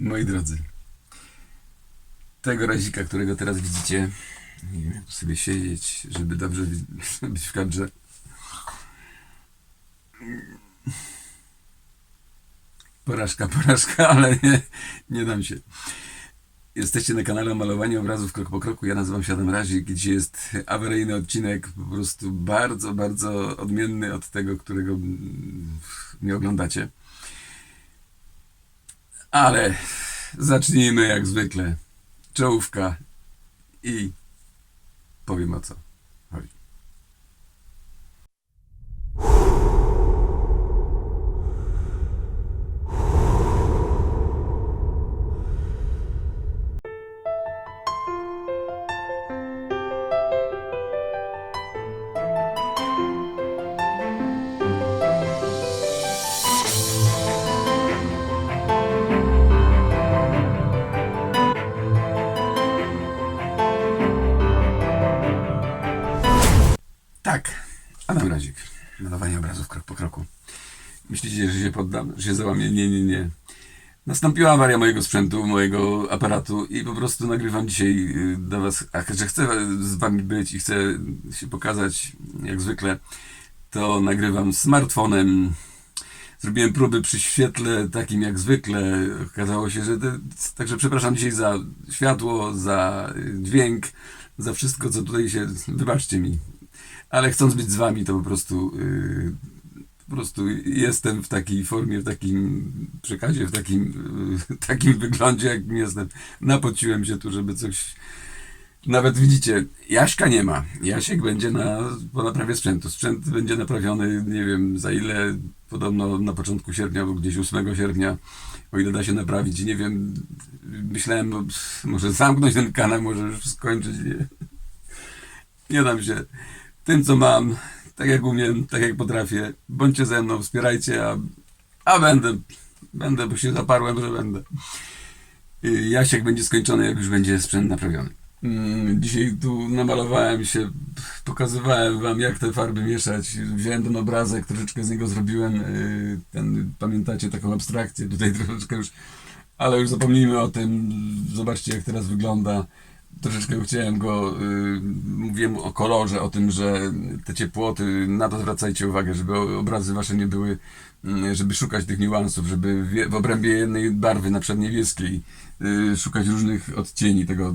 Moi drodzy, tego razika, którego teraz widzicie, nie wiem sobie siedzieć, żeby dobrze być w kadrze. Porażka, porażka, ale nie, nie dam się. Jesteście na kanale Malowanie Obrazów Krok po Kroku. Ja nazywam się Adam Razik. Dzisiaj jest awaryjny odcinek, po prostu bardzo, bardzo odmienny od tego, którego mm, nie oglądacie. Ale zacznijmy jak zwykle. Czołówka i powiem o co poddam? Że się załamię? Nie, nie, nie. Nastąpiła awaria mojego sprzętu, mojego aparatu i po prostu nagrywam dzisiaj y, dla was, a że chcę z wami być i chcę się pokazać jak zwykle, to nagrywam smartfonem. Zrobiłem próby przy świetle takim jak zwykle. Okazało się, że... te- Także przepraszam dzisiaj za światło, za y, dźwięk, za wszystko, co tutaj się... Wybaczcie mi. Ale chcąc być z wami, to po prostu... y, po prostu jestem w takiej formie, w takim przekazie, w takim, takim wyglądzie, jakim jestem. Napociłem się tu, żeby coś... Nawet widzicie, Jaśka nie ma. Jasiek będzie na, po naprawie sprzętu. Sprzęt będzie naprawiony, nie wiem za ile, podobno na początku sierpnia, albo gdzieś 8 sierpnia, o ile da się naprawić. Nie wiem, myślałem, no, może zamknąć ten kanał, może już skończyć. Nie, nie dam się. Tym, co mam, tak jak umiem, tak jak potrafię, bądźcie ze mną, wspierajcie, a, a będę, będę, bo się zaparłem, że będę. Y, Jasiek będzie skończony, jak już będzie sprzęt naprawiony. Mm, Dzisiaj tu namalowałem się, pokazywałem wam, jak te farby mieszać. Wziąłem ten obrazek, troszeczkę z niego zrobiłem, y, ten, pamiętacie, taką abstrakcję, tutaj troszeczkę już, ale już zapomnijmy o tym. Zobaczcie, jak teraz wygląda. Troszeczkę chciałem go, y, mówiłem o kolorze, o tym, że te ciepłoty, na to zwracajcie uwagę, żeby obrazy wasze nie były, y, żeby szukać tych niuansów, żeby w, obrębie jednej barwy, na przykład niebieskiej, y, szukać różnych odcieni tego.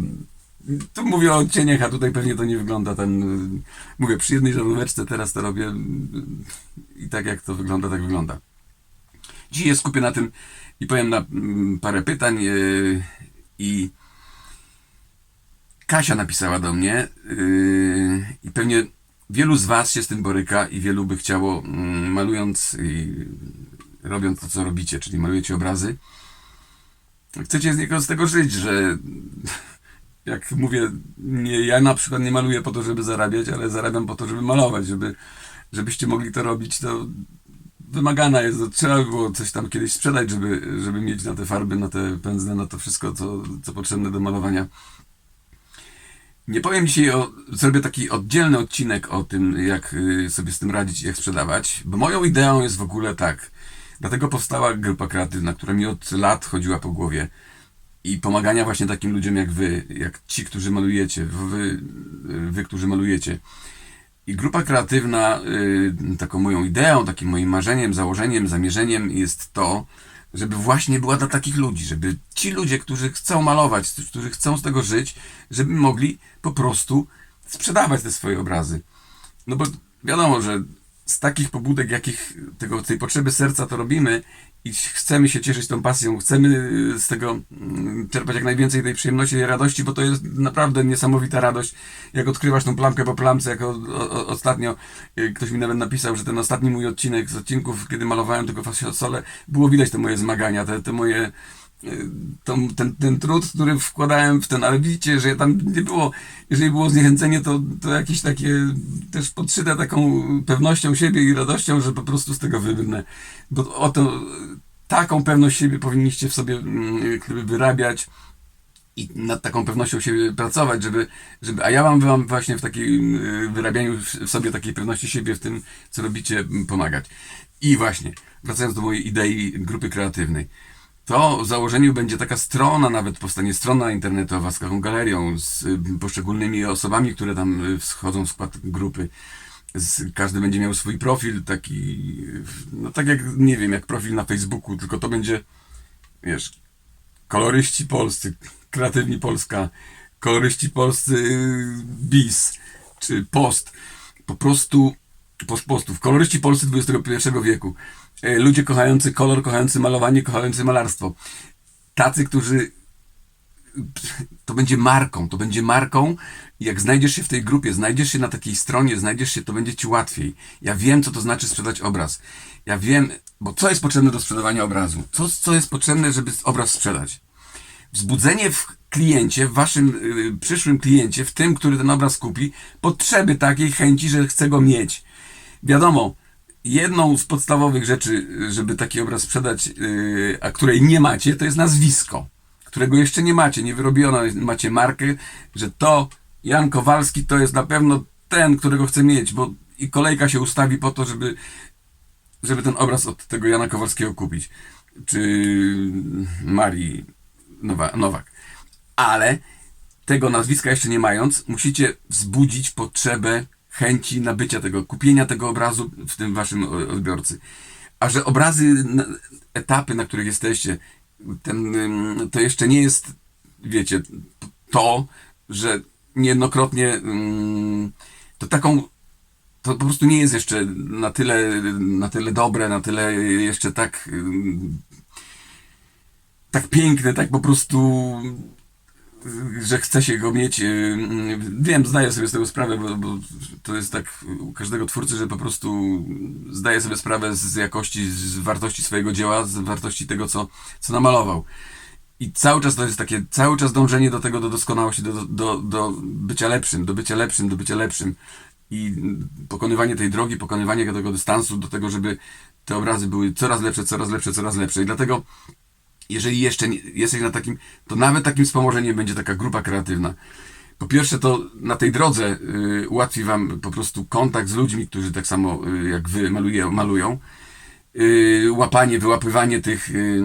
Tu mówię o odcieniach, a tutaj pewnie to nie wygląda ten. y, Mówię, przy jednej żaróweczce teraz to robię i tak jak to wygląda, tak wygląda. Dzisiaj skupię na tym i powiem na mm, parę pytań i Kasia napisała do mnie yy, i pewnie wielu z Was się z tym boryka i wielu by chciało, mm, malując i robiąc to, co robicie, czyli malujecie obrazy, chcecie z niego z tego żyć, że jak mówię, nie, ja na przykład nie maluję po to, żeby zarabiać, ale zarabiam po to, żeby malować, żeby, żebyście mogli to robić, to wymagana jest, to trzeba by było coś tam kiedyś sprzedać, żeby, żeby mieć na te farby, na te pędzle, na to wszystko, co, co potrzebne do malowania. Nie powiem dzisiaj o. Zrobię taki oddzielny odcinek o tym, jak y, sobie z tym radzić i jak sprzedawać, bo moją ideą jest w ogóle tak. Dlatego powstała grupa kreatywna, która mi od lat chodziła po głowie i pomagania właśnie takim ludziom jak wy, jak ci, którzy malujecie, wy, wy którzy malujecie. I grupa kreatywna, y, taką moją ideą, takim moim marzeniem, założeniem, zamierzeniem jest to, żeby właśnie była dla takich ludzi, żeby ci ludzie, którzy chcą malować, którzy chcą z tego żyć, żeby mogli po prostu sprzedawać te swoje obrazy. No bo wiadomo, że z takich pobudek, jakich tego, tej potrzeby serca to robimy i chcemy się cieszyć tą pasją, chcemy y, z tego mm, czerpać jak najwięcej tej przyjemności i radości, bo to jest naprawdę niesamowita radość, jak odkrywasz tą plamkę po plamce, jak o, o, ostatnio y, ktoś mi nawet napisał, że ten ostatni mój odcinek z odcinków, kiedy malowałem tylko fasole, było widać te moje zmagania, te, te moje tą, ten, ten trud, który wkładałem w ten, ale widzicie, że tam nie było, jeżeli było zniechęcenie, to, to jakieś takie też podszyte taką pewnością siebie i radością, że po prostu z tego wybrnę. Bo o taką pewność siebie powinniście w sobie mm, jakby wyrabiać i nad taką pewnością siebie pracować, żeby, żeby a ja wam, wam właśnie w takim y, wyrabianiu w sobie takiej pewności siebie w tym, co robicie, m, pomagać. I właśnie, wracając do mojej idei grupy kreatywnej. To w założeniu będzie taka strona, nawet powstanie strona internetowa z taką galerią, z y, poszczególnymi osobami, które tam y, wchodzą w skład grupy. Każdy będzie miał swój profil, taki, no tak jak, nie wiem, jak profil na Facebooku, tylko to będzie, wiesz, koloryści polscy, kreatywni Polska, koloryści polscy y, BIS, czy POST. Po prostu, post postów, koloryści polscy XXI wieku. E, Ludzie kochający kolor, kochający malowanie, kochający malarstwo. Tacy, którzy to będzie marką, to będzie marką. Jak znajdziesz się w tej grupie, znajdziesz się na takiej stronie, znajdziesz się, to będzie ci łatwiej. Ja wiem, co to znaczy sprzedać obraz. Ja wiem, bo co jest potrzebne do sprzedawania obrazu? Co, co jest potrzebne, żeby obraz sprzedać? Wzbudzenie w kliencie, w waszym y, przyszłym kliencie, w tym, który ten obraz kupi, potrzeby takiej chęci, że chce go mieć. Wiadomo, jedną z podstawowych rzeczy, żeby taki obraz sprzedać, yy, a której nie macie, to jest nazwisko, którego jeszcze nie macie, nie wyrobiono, macie markę, że to Jan Kowalski to jest na pewno ten, którego chcę mieć, bo i kolejka się ustawi po to, żeby, żeby ten obraz od tego Jana Kowalskiego kupić, czy Marii Nowa, Nowak. Ale tego nazwiska jeszcze nie mając, musicie wzbudzić potrzebę chęci nabycia tego, kupienia tego obrazu w tym waszym odbiorcy. A że obrazy, etapy, na których jesteście, ten, to jeszcze nie jest, wiecie, to, że niejednokrotnie to taką to po prostu nie jest jeszcze na tyle, na tyle dobre, na tyle jeszcze tak tak piękne, tak po prostu że chce się go mieć. y, Wiem, zdaję sobie z tego sprawę, bo, bo to jest tak u każdego twórcy, że po prostu zdaje sobie sprawę z jakości, z wartości swojego dzieła, z wartości tego, co, co namalował. I cały czas to jest takie, cały czas dążenie do tego, do doskonałości, do, do, do bycia lepszym, do bycia lepszym, do bycia lepszym. I pokonywanie tej drogi, pokonywanie tego dystansu do tego, żeby te obrazy były coraz lepsze, coraz lepsze, coraz lepsze. I dlatego jeżeli jeszcze nie, jesteś na takim, to nawet takim wspomożeniem będzie taka grupa kreatywna. Po pierwsze, to na tej drodze y, ułatwi wam po prostu kontakt z ludźmi, którzy tak samo y, jak wy maluje, malują. Y, łapanie, wyłapywanie tych, y,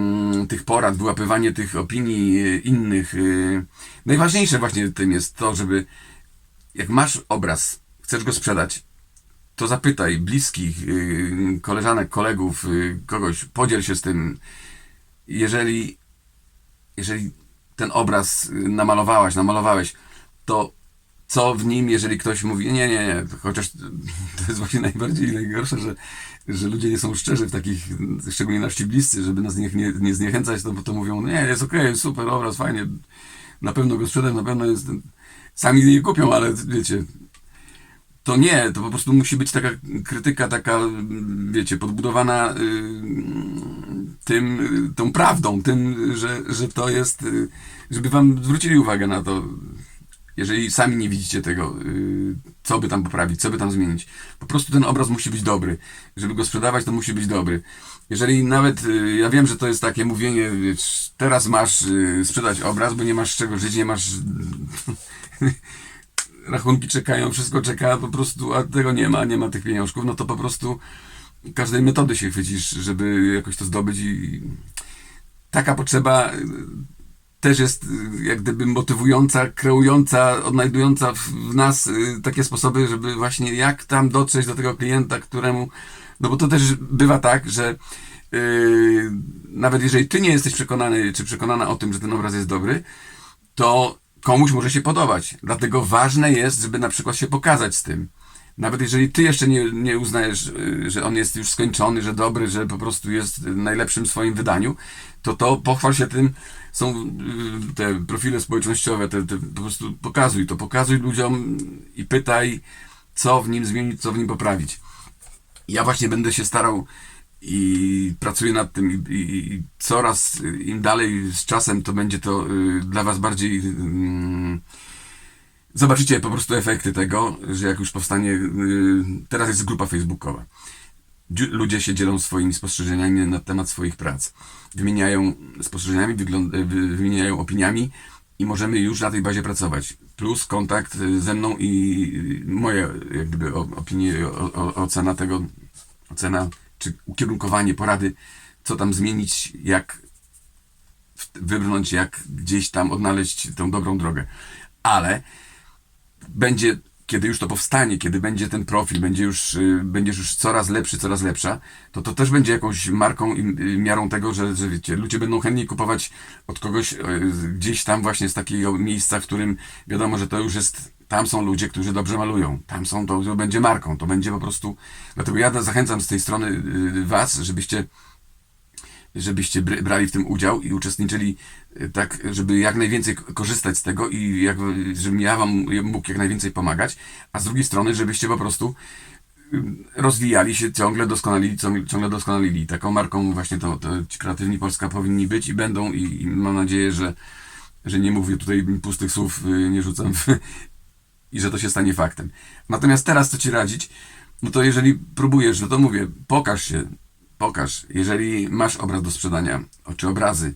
tych porad, wyłapywanie tych opinii y, innych. Y. Najważniejsze właśnie tym jest to, żeby jak masz obraz, chcesz go sprzedać, to zapytaj bliskich, y, koleżanek, kolegów, y, kogoś, podziel się z tym, jeżeli, jeżeli ten obraz y, namalowałaś, namalowałeś, to co w nim, jeżeli ktoś mówi, nie, nie, nie, chociaż to jest właśnie najbardziej najgorsze, że, że ludzie nie są szczerzy w takich, szczególnie nasi bliscy, żeby nas nie, nie, nie zniechęcać, to, to mówią, nie, jest okej, super, obraz, fajnie, na pewno go sprzedam, na pewno jest, sami nie kupią, ale wiecie, to nie, to po prostu musi być taka krytyka, taka, wiecie, podbudowana y, tym, y, tą prawdą, tym, że, że to jest, y, żeby wam zwrócili uwagę na to, jeżeli sami nie widzicie tego, y, co by tam poprawić, co by tam zmienić. Po prostu ten obraz musi być dobry. Żeby go sprzedawać, to musi być dobry. Jeżeli nawet, y, ja wiem, że to jest takie mówienie, wiesz, teraz masz y, sprzedać obraz, bo nie masz czego żyć, nie masz rachunki czekają, wszystko czeka, po prostu, a tego nie ma, nie ma tych pieniążków, no to po prostu każdej metody się chwycisz, żeby jakoś to zdobyć i taka potrzeba y, też jest y, jak gdyby motywująca, kreująca, odnajdująca w, nas y, takie sposoby, żeby właśnie jak tam dotrzeć do tego klienta, któremu, no bo to też bywa tak, że yy, nawet jeżeli ty nie jesteś przekonany, czy przekonana o tym, że ten obraz jest dobry, to komuś może się podobać. Dlatego ważne jest, żeby na przykład się pokazać z tym. Nawet jeżeli ty jeszcze nie, nie uznajesz, y, że on jest już skończony, że dobry, że po prostu jest najlepszym w swoim wydaniu, to to pochwal się tym. Są y, te profile społecznościowe, te, te, po prostu pokazuj to, pokazuj ludziom i pytaj, co w nim zmienić, co w nim poprawić. Ja właśnie będę się starał i pracuję nad tym i, i, coraz y, im dalej z czasem to będzie to y, dla was bardziej mm, zobaczycie po prostu efekty tego, że jak już powstanie y, teraz jest grupa facebookowa. Ludzie się dzielą swoimi spostrzeżeniami na temat swoich prac. Wymieniają spostrzeżeniami, y, wy- wymieniają opiniami i możemy już na tej bazie pracować. Plus kontakt y, ze mną i y, moje jak gdyby o- opinie, o, o, ocena tego, ocena czy ukierunkowanie, porady, co tam zmienić, jak wybrnąć, jak gdzieś tam odnaleźć tą dobrą drogę. Ale będzie, kiedy już to powstanie, kiedy będzie ten profil, będzie już, y, będziesz już coraz lepszy, coraz lepsza, to to też będzie jakąś marką i y, miarą tego, że, że wiecie, ludzie będą chętniej kupować od kogoś y, gdzieś tam właśnie z takiego miejsca, w którym wiadomo, że to już jest, tam są ludzie, którzy dobrze malują, tam są, to, to będzie marką, to będzie po prostu, dlatego ja zachęcam z tej strony y, was, żebyście żebyście br- brali w tym udział i uczestniczyli e, tak, żeby jak najwięcej korzystać z tego i jak, żebym ja wam mógł jak najwięcej pomagać, a z drugiej strony, żebyście po prostu ym, rozwijali się, ciągle doskonalili, ciągle doskonalili. Taką marką właśnie to, to ci kreatywni Polska powinni być i będą i, i mam nadzieję, że, że nie mówię tutaj pustych słów, y, nie rzucam w, i że to się stanie faktem. Natomiast teraz co ci radzić? No to jeżeli próbujesz, no to mówię, pokaż się, pokaż. Jeżeli masz obraz do sprzedania, czy obrazy,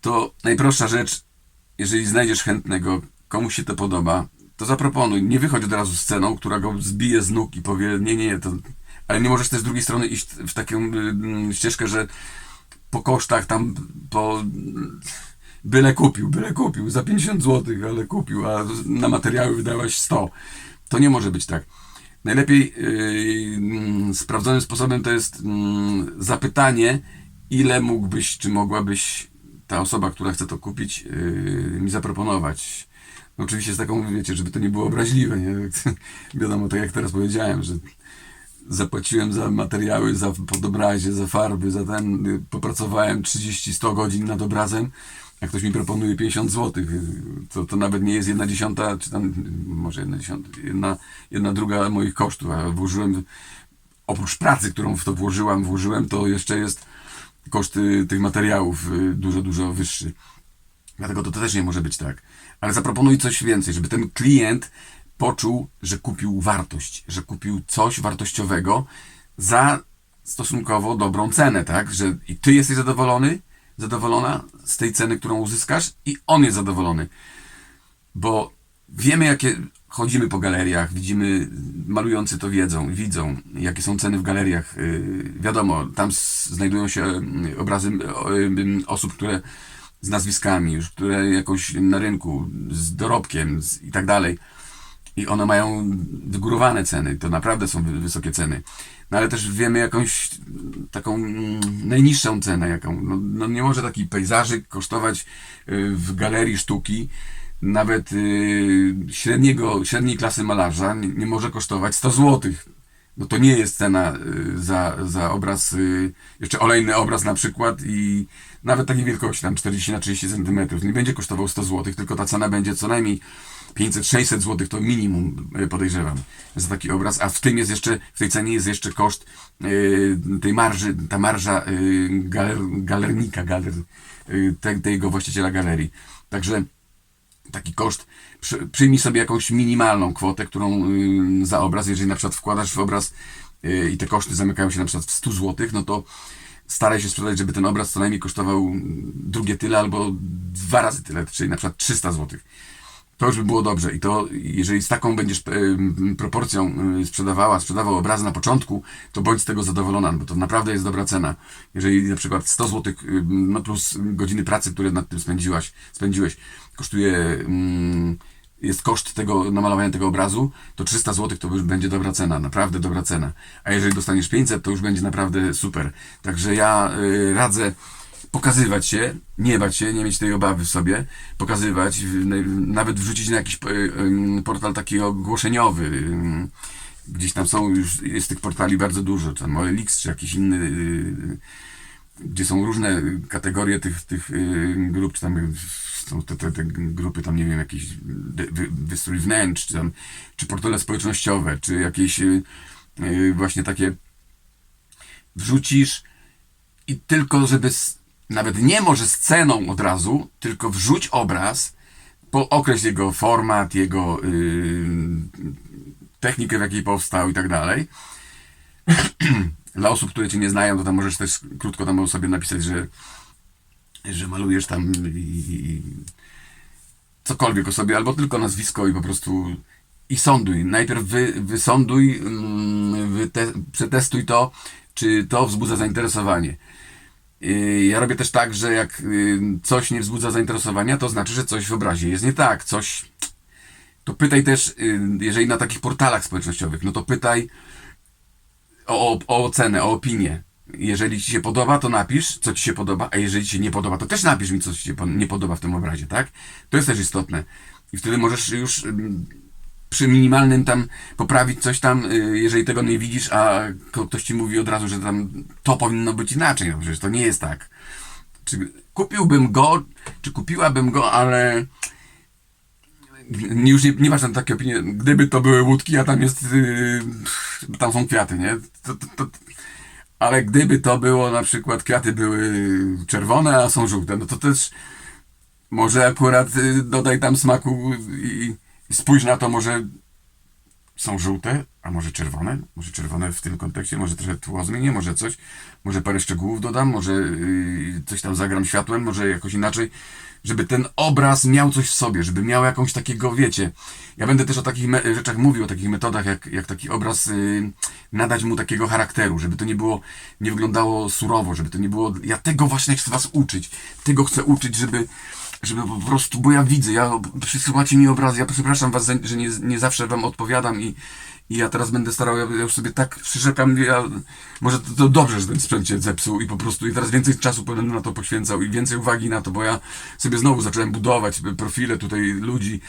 to najprostsza rzecz, jeżeli znajdziesz chętnego, komuś się to podoba, to zaproponuj. Nie wychodź od razu z ceną, która go zbije z nóg i powie, nie, nie, to... Ale nie możesz też z drugiej strony iść w taką y, ścieżkę, że po kosztach tam, po... Byle kupił, byle kupił, za 50 zł, ale kupił, a na materiały wydałaś 100. To nie może być tak. Najlepiej yy, sprawdzonym sposobem to jest yy, zapytanie, ile mógłbyś, czy mogłabyś ta osoba, która chce to kupić, yy, mi zaproponować. No oczywiście z taką, wiecie, żeby to nie było obraźliwe, nie? Wiadomo, tak jak teraz powiedziałem, że zapłaciłem za materiały, za podobrazie, za farby, za ten, y, popracowałem 30-100 godzin nad obrazem, a ktoś mi proponuje 50 zł, to, to nawet nie jest jedna dziesiąta, czy tam, może jedna dziesiąta, jedna, jedna druga moich kosztów, a włożyłem, oprócz pracy, którą w to włożyłam, włożyłem, to jeszcze jest koszty tych materiałów y, dużo, dużo wyższy. Dlatego to też nie może być tak. Ale zaproponuj coś więcej, żeby ten klient poczuł, że kupił wartość, że kupił coś wartościowego za stosunkowo dobrą cenę, tak? Że i ty jesteś zadowolony, zadowolona z tej ceny, którą uzyskasz i on jest zadowolony. Bo wiemy, jakie chodzimy po galeriach, widzimy, malujący to wiedzą, widzą, jakie są ceny w galeriach. Yy, wiadomo, tam znajdują się yy, obrazy yy, osób, które z nazwiskami, już które jakoś na rynku, z dorobkiem i tak dalej. I one mają wygórowane ceny, to naprawdę są wy- wysokie ceny. No ale też wiemy jakąś taką mm, najniższą cenę, jaką. No, no nie może taki pejzażyk kosztować y, w galerii sztuki nawet y, średniego, średniej klasy malarza nie, może kosztować 100 zł. No to nie jest cena y, za, za obraz, jeszcze olejny obraz na przykład i nawet takiej wielkości, tam 40 na 30 cm, nie będzie kosztował 100 zł, tylko ta cena będzie co najmniej 500-600 zł to minimum y, podejrzewam za taki obraz, a w tym jest jeszcze, w tej cenie jest jeszcze koszt y, tej marży, ta marża y, galer, galernika, galer, te, tego właściciela galerii. Także taki koszt, przy, przyjmij sobie jakąś minimalną kwotę, którą y, za obraz, jeżeli na przykład wkładasz w obraz y, i te koszty zamykają się na przykład w 100 zł, no to staraj się sprzedać, żeby ten obraz co najmniej kosztował mm, drugie tyle albo dwa razy tyle, czyli na przykład 300 zł. To już by było dobrze i to jeżeli z taką będziesz em, proporcją em, sprzedawała, sprzedawał obrazy na początku, to bądź z tego zadowolona, bo to naprawdę jest dobra cena. Jeżeli na przykład 100 zł, em, no plus godziny pracy, które nad tym spędziłaś, spędziłeś, kosztuje, mm, jest koszt tego namalowania tego obrazu, to 300 zł to już będzie dobra cena, naprawdę dobra cena. A jeżeli dostaniesz 500, to już będzie naprawdę super. Także ja y, radzę pokazywać się, nie bać się, nie mieć tej obawy w sobie, pokazywać, nawet wrzucić na jakiś e, em, portal taki ogłoszeniowy. em, Gdzieś tam są już, jest tych portali bardzo dużo, czy OLX, czy jakiś inny, gdzie są różne kategorie tych, tych grup, czy tam są te, te, te grupy, tam nie wiem, wy- wystrój wnętrz, czy tam, czy portale społecznościowe, czy jakieś właśnie takie wrzucisz i tylko żeby nawet nie może z ceną od razu, tylko wrzuć obraz, po określ jego format, jego yy, technikę, w jakiej powstał i tak dalej. Dla osób, które cię nie znają, to tam możesz też krótko tam sobie napisać, że, że malujesz tam i, i cokolwiek o sobie, albo tylko nazwisko i po prostu i sąduj. Najpierw wy, wysąduj, mm, wyte, przetestuj to, czy to wzbudza zainteresowanie. Yy, Ja robię też tak, że jak yy, coś nie wzbudza zainteresowania, to znaczy, że coś w obrazie jest nie tak, coś. To pytaj też, yy, jeżeli na takich portalach społecznościowych, no to pytaj o, o, ocenę, o opinię. Jeżeli ci się podoba, to napisz, co ci się podoba, a jeżeli ci się nie podoba, to też napisz mi, co ci się nie podoba w tym obrazie, tak? To jest też istotne. I wtedy możesz już przy minimalnym tam poprawić coś tam, y, jeżeli tego nie widzisz, a ktoś ci mówi od razu, że tam to powinno być inaczej. No przecież to nie jest tak. Czy kupiłbym go, czy kupiłabym go, ale już nie, nie masz tam takiej opinii, gdyby to były łódki, a tam jest, yy, tam są kwiaty, nie? To, to, to, ale gdyby to było, na przykład kwiaty były czerwone, a są żółte, no to też może akurat y, dodaj tam smaku i spójrz na to, może są żółte, a może czerwone, może czerwone w tym kontekście, może trochę tło zmienię, może coś, może parę szczegółów dodam, może yy, coś tam zagram światłem, może jakoś inaczej, żeby ten obraz miał coś w sobie, żeby miał jakąś takiego, wiecie, ja będę też o takich rzeczach mówił, o takich metodach, jak, jak taki obraz yy, nadać mu takiego charakteru, żeby to nie było, nie wyglądało surowo, żeby to nie było, ja tego właśnie chcę was uczyć, tego chcę uczyć, żeby żeby po prostu, bo ja widzę, ja przysyłacie mi obrazy, ja przepraszam was, że nie, nie zawsze wam odpowiadam i, i ja teraz będę starał, ja, ja już sobie tak przyrzekam, ja, może to, to dobrze, że ten sprzęt się zepsuł i po prostu i teraz więcej czasu będę na to poświęcał i więcej uwagi na to, bo ja sobie znowu zacząłem budować profile tutaj ludzi,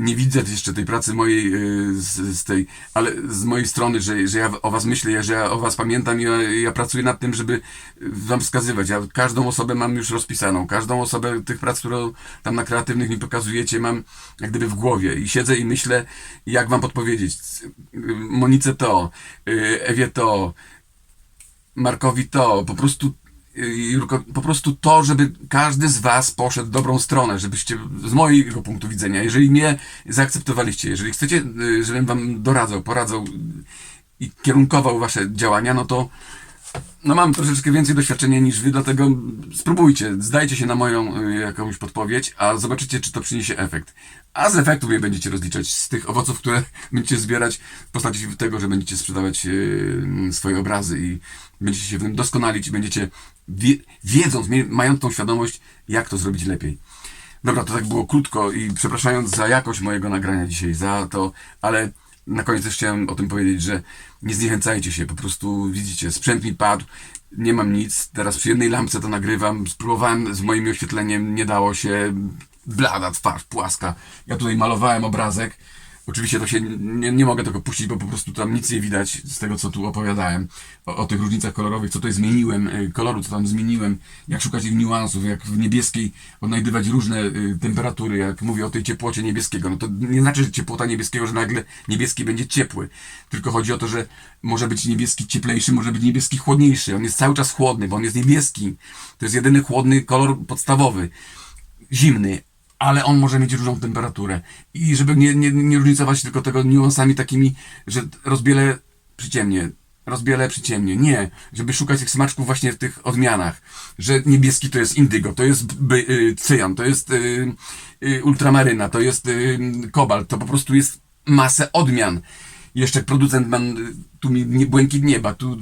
nie widzę jeszcze tej pracy mojej y, z, z tej, ale z mojej strony, że, że ja o was myślę, że ja o was pamiętam i ja, ja pracuję nad tym, żeby wam wskazywać. Ja każdą osobę mam już rozpisaną, każdą osobę tych prac, które tam na kreatywnych mi pokazujecie, mam jak gdyby w głowie i siedzę i myślę, jak wam podpowiedzieć. Monice to, y, Ewie to, Markowi to, po prostu Jurko, po prostu to, żeby każdy z was poszedł w dobrą stronę, żebyście z mojego punktu widzenia, jeżeli nie zaakceptowaliście, jeżeli chcecie, y, żebym wam doradzał, poradzał i kierunkował wasze działania, no to no mam troszeczkę więcej doświadczenia niż wy, dlatego spróbujcie, zdajcie się na moją y, jakąś podpowiedź, a zobaczycie, czy to przyniesie efekt. A z efektu mnie będziecie rozliczać z tych owoców, które będziecie zbierać w postaci tego, że będziecie sprzedawać y, swoje obrazy i będziecie się w tym doskonalić i będziecie wie, wiedząc, mając tą świadomość, jak to zrobić lepiej. Dobra, to tak było krótko i przepraszając za jakość mojego nagrania dzisiaj, za to, ale na koniec też chciałem o tym powiedzieć, że nie zniechęcajcie się, po prostu widzicie, sprzęt mi padł, nie mam nic, teraz przy jednej lampce to nagrywam, spróbowałem z moim oświetleniem, nie dało się, blada twarz, płaska. Ja tutaj malowałem obrazek, Oczywiście to się nie, nie mogę tego puścić, bo po prostu tam nic nie widać z tego, co tu opowiadałem o, o tych różnicach kolorowych, co tutaj zmieniłem, y, koloru, co tam zmieniłem, jak szukać ich niuansów, jak w niebieskiej odnajdywać różne y, temperatury, jak mówię o tej ciepłocie niebieskiego. No to nie znaczy, że ciepłota niebieskiego, że nagle niebieski będzie ciepły. Tylko chodzi o to, że może być niebieski cieplejszy, może być niebieski chłodniejszy. On jest cały czas chłodny, bo on jest niebieski. To jest jedyny chłodny kolor podstawowy zimny, ale on może mieć różną temperaturę. I żeby nie, nie, nie różnicować tylko tego niuansami takimi, że rozbielę przyciemnie, rozbielę przyciemnie. Nie, żeby szukać tych smaczków właśnie w tych odmianach. Że niebieski to jest indygo, to jest by, y, cyjan, to jest y, y, ultramaryna, to jest y, kobalt, to po prostu jest masę odmian. Jeszcze producent ma, tu mi nie, błękit nieba, tu y,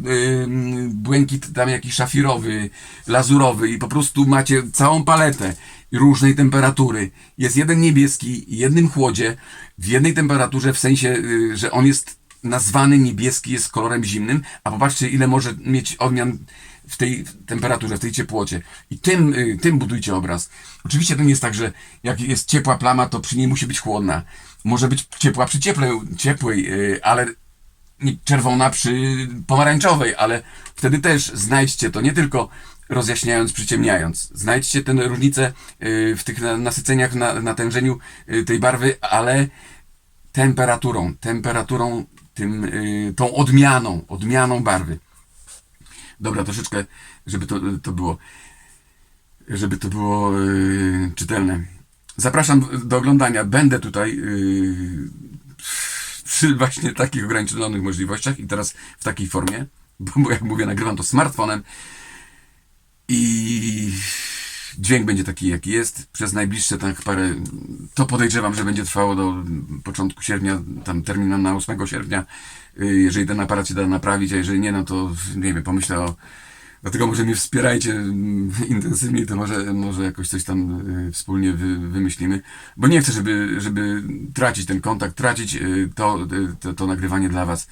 błękit tam jakiś szafirowy, lazurowy i po prostu macie całą paletę różnej temperatury. Jest jeden niebieski, jednym chłodzie, w jednej temperaturze, w sensie, y, że on jest nazwany niebieski, jest kolorem zimnym, a popatrzcie ile może mieć odmian w tej temperaturze, w tej ciepłocie. I tym, y, tym budujcie obraz. Oczywiście to nie jest tak, że jak jest ciepła plama, to przy niej musi być chłodna. Może być ciepła przy cieplej, ciepłej, y, ale czerwona przy pomarańczowej, ale wtedy też znajdźcie to nie tylko rozjaśniając, przyciemniając. Znajdźcie tę różnicę y, w tych na- nasyceniach, na, natężeniu tej barwy, ale temperaturą, temperaturą, tym, tą odmianą, odmianą barwy. Dobra, troszeczkę, żeby to, to było, żeby to było y, czytelne. Zapraszam do oglądania. Będę tutaj y, przy właśnie takich ograniczonych możliwościach i teraz w takiej formie, bo jak mówię, nagrywam to smartfonem i dźwięk będzie taki, jaki jest. Przez najbliższe tak parę, to podejrzewam, że będzie trwało do początku sierpnia, tam termin na 8 sierpnia, y, jeżeli ten aparat się da naprawić, a jeżeli nie, no to nie wiem, pomyślę o, Dlatego może mnie wspierajcie mm, intensywniej, to może, może jakoś coś tam y, wspólnie wy, wymyślimy. Bo nie chcę, żeby, żeby tracić ten kontakt, tracić y, to, to, to nagrywanie dla Was.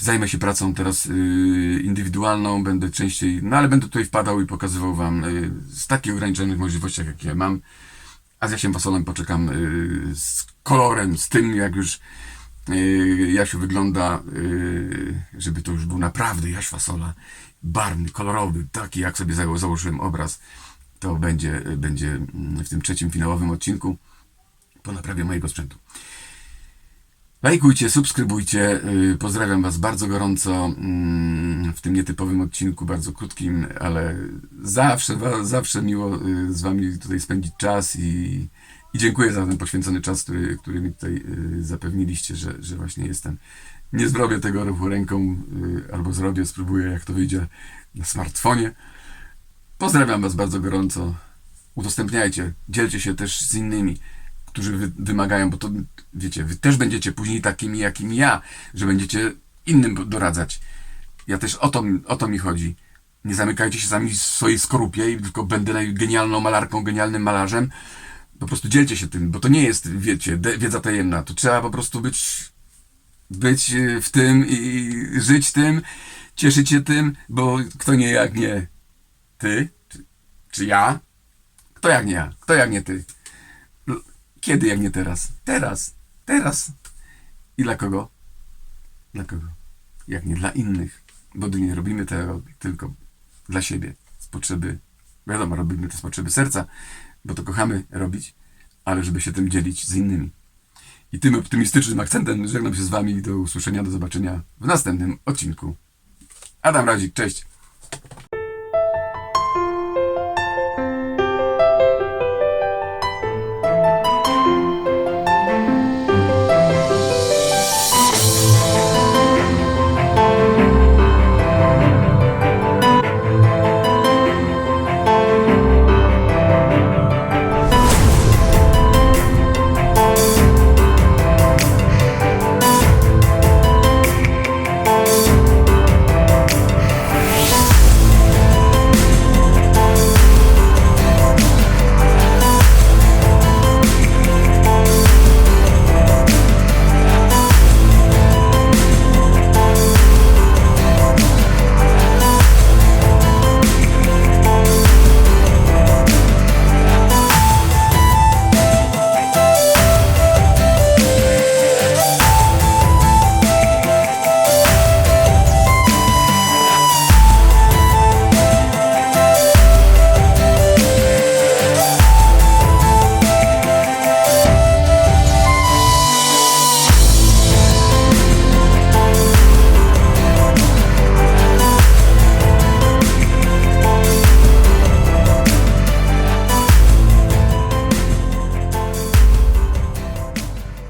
Zajmę się pracą teraz y, indywidualną, będę częściej, no ale będę tutaj wpadał i pokazywał Wam y, z takich ograniczonych możliwościach, jakie mam. A z Jasiem Fasolem poczekam y, z kolorem, z tym, jak już Jasiu wygląda, żeby to już był naprawdę Jaś Fasola. Barwny, kolorowy, taki jak sobie zało- założyłem obraz. To będzie, będzie mm, w tym trzecim finałowym odcinku po naprawie mojego sprzętu. Lajkujcie, subskrybujcie. y, Pozdrawiam Was bardzo gorąco mm, w tym nietypowym odcinku, bardzo krótkim, ale zawsze, zawsze miło y, z Wami tutaj spędzić czas i, i dziękuję za ten poświęcony czas, który, który mi tutaj y, zapewniliście, że, że właśnie jestem. Nie zrobię tego ruchu ręką, albo zrobię, spróbuję, jak to wyjdzie na smartfonie. Pozdrawiam Was bardzo gorąco. Udostępniajcie, dzielcie się też z innymi, którzy wy, wymagają, bo to wiecie, wy też będziecie później takimi, jakimi ja, że będziecie innym doradzać. Ja też o to, o to mi chodzi. Nie zamykajcie się sami w swojej skorupie i tylko będę genialną malarką, genialnym malarzem. Po prostu dzielcie się tym, bo to nie jest, wiecie, wiedza tajemna. To trzeba po prostu być, być y, w tym i żyć tym, cieszyć się tym, bo kto nie jak nie ty, czy, czy ja? Kto jak nie ja? Kto jak nie ty? Kiedy jak nie teraz? Teraz. Teraz. I dla kogo? Dla kogo? Jak nie dla innych. Bo nie robimy tego tylko dla siebie. Z potrzeby, wiadomo, robimy to z potrzeby serca, bo to kochamy robić, ale żeby się tym dzielić z innymi. I tym optymistycznym akcentem żegnam się z Wami. Do usłyszenia, do zobaczenia w następnym odcinku. Adam Radzik, cześć.